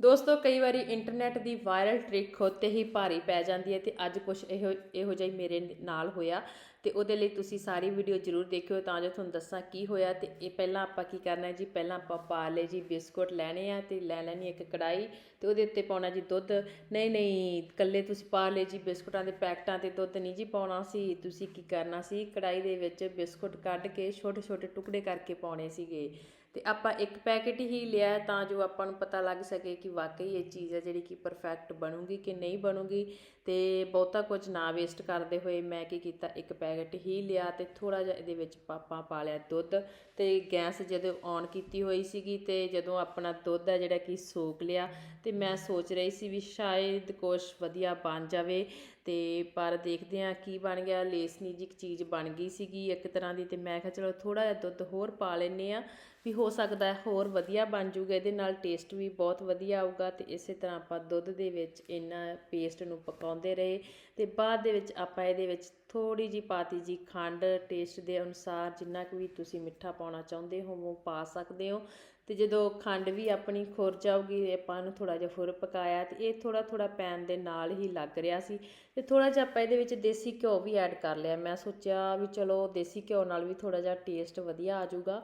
ਦੋਸਤੋ, ਕਈ ਵਾਰੀ ਇੰਟਰਨੈਟ ਦੀ ਵਾਇਰਲ ਟ੍ਰਿਕ ਖੋਤੇ ਹੀ ਭਾਰੀ ਪੈ ਜਾਂਦੀ ਹੈ ਤੇ ਅੱਜ ਕੁਝ ਇਹੋ ਇਹੋ ਜਿਹਾ ਮੇਰੇ ਨਾਲ ਹੋਇਆ ਤੇ ਉਹਦੇ ਲਈ ਤੁਸੀਂ ਸਾਰੀ ਵੀਡੀਓ ਜ਼ਰੂਰ ਦੇਖਿਓ ਤਾਂ ਜੋ ਤੁਹਾਨੂੰ ਦੱਸਾਂ ਕੀ ਹੋਇਆ ਤੇ ਇਹ ਪਹਿਲਾਂ ਆਪਾਂ ਕੀ ਕਰਨਾ ਹੈ ਜੀ, ਪਹਿਲਾਂ ਆਪਾਂ ਪਾਲੇ ਜੀ ਬਿਸਕੁਟ ਲੈਣੇ ਆ ਤੇ ਲੈ ਲੈਣੀ ਇੱਕ ਕੜਾਈ ਤੇ ਉਹਦੇ ਉੱਤੇ ਪਾਉਣਾ ਜੀ ਦੁੱਧ। ਨਹੀਂ ਨਹੀਂ ਕੱਲੇ ਤੁਸੀਂ ਪਾਲੇ ਜੀ ਬਿਸਕੁਟਾਂ ਦੇ ਪੈਕਟਾਂ ਤੇ ਦੁੱਧ ਨਹੀਂ ਜੀ ਪਾਉਣਾ ਸੀ, ਤੁਸੀਂ ਕੀ ਕਰਨਾ ਸੀ ਕੜਾਈ ਦੇ ਵਿੱਚ ਬਿਸਕੁਟ ਕੱਢ ਕੇ ਛੋਟੇ ਛੋਟੇ ਟੁਕੜੇ ਕਰਕੇ ਪਾਉਣੇ ਸੀਗੇ। ਤੇ ਆਪਾਂ ਇੱਕ ਪੈਕੇਟ ਹੀ ਲਿਆ ਤਾਂ ਜੋ ਆਪਾਂ ਨੂੰ ਪਤਾ ਲੱਗ ਸਕੇ ਕਿ ਵਾਕਈ ਇਹ ਚੀਜ਼ ਹੈ ਜਿਹੜੀ ਕਿ ਪਰਫੈਕਟ ਬਣੂਗੀ ਕਿ ਨਹੀਂ ਬਣੂਗੀ ਤੇ ਬਹੁਤਾ ਕੁਝ ਨਾ ਵੇਸਟ ਕਰਦੇ ਹੋਏ ਮੈਂ ਕੀ ਕੀਤਾ, ਇੱਕ ਪੈਕੇਟ ਹੀ ਲਿਆ ਤੇ ਥੋੜਾ ਜਿਹਾ ਇਹਦੇ ਵਿੱਚ ਪਾਪਾ ਪਾ ਲਿਆ ਦੁੱਧ ਤੇ ਗੈਸ ਜਦੋਂ ਔਨ ਕੀਤੀ ਹੋਈ ਸੀਗੀ ਤੇ ਜਦੋਂ ਆਪਣਾ ਦੁੱਧ ਹੈ ਜਿਹੜਾ ਕਿ ਸੋਕ ਲਿਆ ਤੇ ਮੈਂ ਸੋਚ ਰਹੀ ਸੀ ਵੀ ਸ਼ਾਇਦ ਕੁਝ ਵਧੀਆ ਬਣ ਜਾਵੇ ਤੇ ਪਰ ਦੇਖਦੇ ਆ ਕੀ ਬਣ ਗਿਆ, ਲੇਸਨੀ ਜੀ ਚੀਜ਼ ਬਣ ਗਈ ਸੀਗੀ ਇੱਕ ਤਰ੍ਹਾਂ ਦੀ ਤੇ ਮੈਂ ਕਿਹਾ ਚਲੋ ਥੋੜਾ ਜਿਹਾ ਦੁੱਧ ਹੋਰ ਪਾ ਲੈਨੇ ਆ ਵੀ ਹੋ ਸਕਦਾ ਹੋਰ ਵਧੀਆ ਬਣ ਜੂਗਾ, ਇਹਦੇ ਨਾਲ ਟੇਸਟ ਵੀ ਬਹੁਤ ਵਧੀਆ ਆਊਗਾ ਤੇ ਇਸੇ ਤਰ੍ਹਾਂ ਆਪਾਂ ਦੁੱਧ ਦੇ ਵਿੱਚ ਇਹਨਾਂ ਪੇਸਟ ਨੂੰ ਪਕਾਉਂਦੇ ਰਹੇ ਤੇ ਬਾਅਦ ਦੇ ਵਿੱਚ ਆਪਾਂ ਇਹਦੇ ਵਿੱਚ ਥੋੜੀ ਜੀ ਪਾਤੀ ਜੀ ਖੰਡ ਟੇਸਟ ਦੇ ਅਨੁਸਾਰ, ਜਿੰਨਾ ਕੁ ਵੀ ਤੁਸੀਂ ਮਿੱਠਾ ਪਾਉਣਾ ਚਾਹੁੰਦੇ ਹੋ, ਉਹ ਪਾ ਸਕਦੇ ਹੋ ਤੇ ਜਦੋਂ ਖੰਡ ਵੀ ਆਪਣੀ ਖੁਰ ਜਾਊਗੀ, ਆਪਾਂ ਨੂੰ ਥੋੜਾ ਜਿਹਾ ਫੁਰ ਪਕਾਇਆ ਤੇ ਇਹ ਥੋੜਾ ਥੋੜਾ ਪੈਨ ਦੇ ਨਾਲ ਹੀ ਲੱਗ ਰਿਹਾ ਸੀ ਤੇ ਥੋੜਾ ਜਿਹਾ ਆਪਾਂ ਇਹਦੇ ਵਿੱਚ ਦੇਸੀ ਘਿਓ ਵੀ ਐਡ ਕਰ ਲਿਆ। ਮੈਂ ਸੋਚਿਆ ਵੀ ਚਲੋ ਦੇਸੀ ਘਿਓ ਨਾਲ ਵੀ ਥੋੜਾ ਜਿਹਾ ਟੇਸਟ ਵਧੀਆ ਆ ਜਾਊਗਾ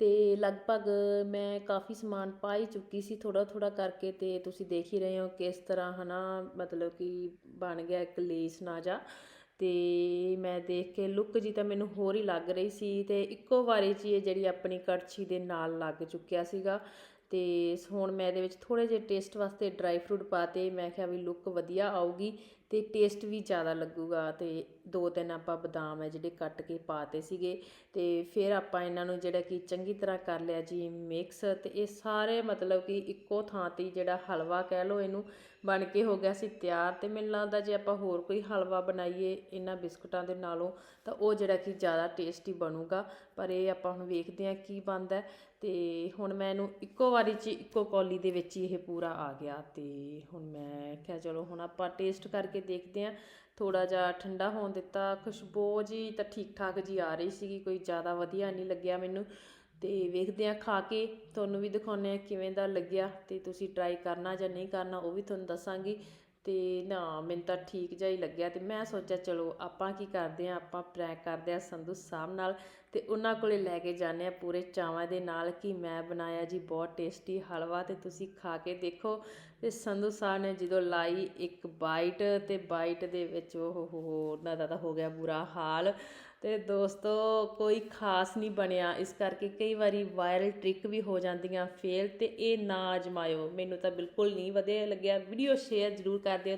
ਅਤੇ ਲਗਭਗ ਮੈਂ ਕਾਫੀ ਸਮਾਨ ਪਾ ਹੀ ਚੁੱਕੀ ਸੀ ਥੋੜ੍ਹਾ ਥੋੜ੍ਹਾ ਕਰਕੇ ਅਤੇ ਤੁਸੀਂ ਦੇਖ ਹੀ ਰਹੇ ਹੋ ਕਿਸ ਤਰ੍ਹਾਂ ਹੈ ਨਾ ਮਤਲਬ ਕਿ ਬਣ ਗਿਆ ਇੱਕ ਲੇਸ ਨਾ ਜਾ। ਤੇ ਮੈਂ ਦੇਖ ਕੇ ਲੁੱਕ ਜੀ ਤਾਂ ਮੈਨੂੰ ਹੋਰ ਹੀ ਲੱਗ ਰਹੀ ਸੀ ਅਤੇ ਇੱਕੋ ਵਾਰੀ 'ਚ ਹੀ ਇਹ ਜਿਹੜੀ ਆਪਣੀ ਕੜਛੀ ਦੇ ਨਾਲ ਲੱਗ ਚੁੱਕਿਆ ਸੀਗਾ। ਤੇ ਹੁਣ ਮੈਂ ਇਹਦੇ ਵਿੱਚ ਥੋੜੇ ਜਿਹੇ ਟੇਸਟ ਵਾਸਤੇ ਡਰਾਈ ਫਰੂਟ ਪਾਤੇ ਮੈਂ ਕਿਹਾ ਵੀ ਲੁੱਕ ਵਧੀਆ ਆਊਗੀ ਤੇ ਟੇਸਟ ਵੀ ਜ਼ਿਆਦਾ ਲੱਗੂਗਾ ਤੇ ਦੋ ਤਿੰਨ ਆਪਾਂ ਬਦਾਮ ਹੈ ਜਿਹੜੇ ਕੱਟ ਕੇ ਪਾਤੇ ਸੀਗੇ ਤੇ ਫਿਰ ਆਪਾਂ ਇਹਨਾਂ ਨੂੰ ਜਿਹੜਾ ਕਿ ਚੰਗੀ ਤਰ੍ਹਾਂ ਕਰ ਲਿਆ ਜੀ ਮਿਕਸ ਤੇ ਇਹ ਸਾਰੇ ਮਤਲਬ ਕਿ ਇੱਕੋ ਥਾਂ ਤੇ ਜਿਹੜਾ ਹਲਵਾ ਕਹਿ ਲਓ ਇਹਨੂੰ ਬਣ ਕੇ ਹੋ ਗਿਆ ਸੀ ਤਿਆਰ ਤੇ ਮੈਨੂੰ ਲੱਗਦਾ ਜੇ ਆਪਾਂ ਹੋਰ ਕੋਈ ਹਲਵਾ ਬਣਾਈਏ ਇਹਨਾਂ ਬਿਸਕੁਟਾਂ ਦੇ ਨਾਲੋਂ ਤਾਂ ਉਹ ਜਿਹੜਾ ਕਿ ਜ਼ਿਆਦਾ ਟੇਸਟੀ ਬਣੂਗਾ ਪਰ ਇਹ ਆਪਾਂ ਹੁਣ ਵੇਖਦੇ ਹਾਂ ਕੀ ਬਣਦਾ ਤੇ ਹੁਣ ਮੈਂ ਇਹਨੂੰ ਇੱਕੋ ਵਾਰੀ 'ਚ ਇੱਕੋ ਕੌਲੀ ਦੇ ਵਿੱਚ ਹੀ ਇਹ ਪੂਰਾ ਆ ਗਿਆ ਤੇ ਹੁਣ ਮੈਂ ਕਿਹਾ ਚਲੋ ਹੁਣ ਆਪਾਂ ਟੇਸਟ ਕਰਕੇ ਦੇਖਦੇ ਹਾਂ। ਥੋੜਾ ਜਿਹਾ ਠੰਡਾ ਹੋਣ ਦਿੱਤਾ, ਖੁਸ਼ਬੂ ਜੀ ਤਾਂ ਠੀਕ ਠਾਕ ਜੀ ਆ ਰਹੀ ਸੀਗੀ, ਕੋਈ ਜ਼ਿਆਦਾ ਵਧੀਆ ਨਹੀਂ ਲੱਗਿਆ ਮੈਨੂੰ। ਤੇ ਵੇਖਦੇ ਆ ਖਾ ਕੇ, ਤੁਹਾਨੂੰ ਵੀ ਦਿਖਾਉਂਦੇ ਆ ਕਿਵੇਂ ਦਾ ਲੱਗਿਆ ਤੇ ਤੁਸੀਂ ਟਰਾਈ ਕਰਨਾ ਜਾਂ ਨਹੀਂ ਕਰਨਾ ਉਹ ਵੀ ਤੁਹਾਨੂੰ ਦੱਸਾਂਗੀ। ਤੇ ਨਾ, ਮੈਨੂੰ ਤਾਂ ਠੀਕ ਜਿਹਾ ਹੀ ਲੱਗਿਆ ਤੇ ਮੈਂ ਸੋਚਿਆ ਚਲੋ ਆਪਾਂ ਕੀ ਕਰਦੇ ਆ ਆਪਾਂ ਪ੍ਰੈਂਕ ਕਰਦੇ ਆ ਸੰਧੂ ਸਾਹਿਬ ਨਾਲ। ਅਤੇ ਉਹਨਾਂ ਕੋਲ ਲੈ ਕੇ ਜਾਂਦੇ ਹਾਂ ਪੂਰੇ ਚਾਵਾਂ ਦੇ ਨਾਲ ਕਿ ਮੈਂ ਬਣਾਇਆ ਜੀ, ਬਹੁਤ ਟੇਸਟੀ ਹਲਵਾ ਅਤੇ ਤੁਸੀਂ ਖਾ ਕੇ ਦੇਖੋ। ਅਤੇ ਸੰਧੂ ਸਾਹਿਬ ਨੇ ਜਦੋਂ ਲਾਈ ਇੱਕ ਬਾਈਟ ਅਤੇ ਬਾਈਟ ਦੇ ਵਿੱਚ ਉਹ ਹੋ ਉਹਨਾਂ ਦਾ ਤਾਂ ਹੋ ਗਿਆ ਬੁਰਾ ਹਾਲ। ਤੇ ਦੋਸਤੋ, ਕੋਈ ਖਾਸ ਨਹੀਂ ਬਣਿਆ। ਇਸ ਕਰਕੇ ਕਈ ਵਾਰੀ ਵਾਇਰਲ ਟ੍ਰਿਕ ਵੀ ਹੋ ਜਾਂਦੀਆਂ ਫੇਲ ਤੇ ਇਹ ਨਾ ਅਜਮਾਇਓ। ਮੈਨੂੰ ਤਾਂ ਬਿਲਕੁਲ ਨਹੀਂ ਵਧੀਆ ਲੱਗਿਆ। ਵੀਡੀਓ ਸ਼ੇਅਰ ਜ਼ਰੂਰ ਕਰ ਦਿਓ।